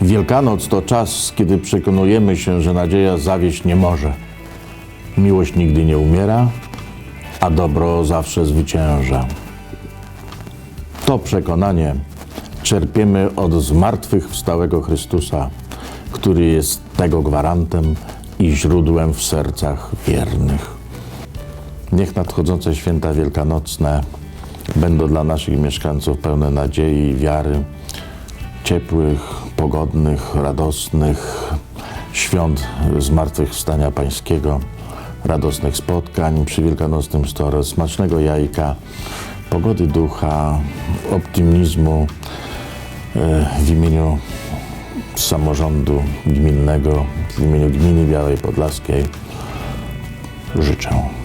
Wielkanoc to czas, kiedy przekonujemy się, że nadzieja zawieść nie może. Miłość nigdy nie umiera, a dobro zawsze zwycięża. To przekonanie czerpiemy od zmartwychwstałego Chrystusa, który jest tego gwarantem i źródłem w sercach wiernych. Niech nadchodzące święta wielkanocne będą dla naszych mieszkańców pełne nadziei i wiary, ciepłych, pogodnych, radosnych świąt Zmartwychwstania Pańskiego, radosnych spotkań przy wielkanocnym stole, smacznego jajka, pogody ducha, optymizmu e, w imieniu samorządu gminnego, w imieniu gminy Białej Podlaskiej życzę.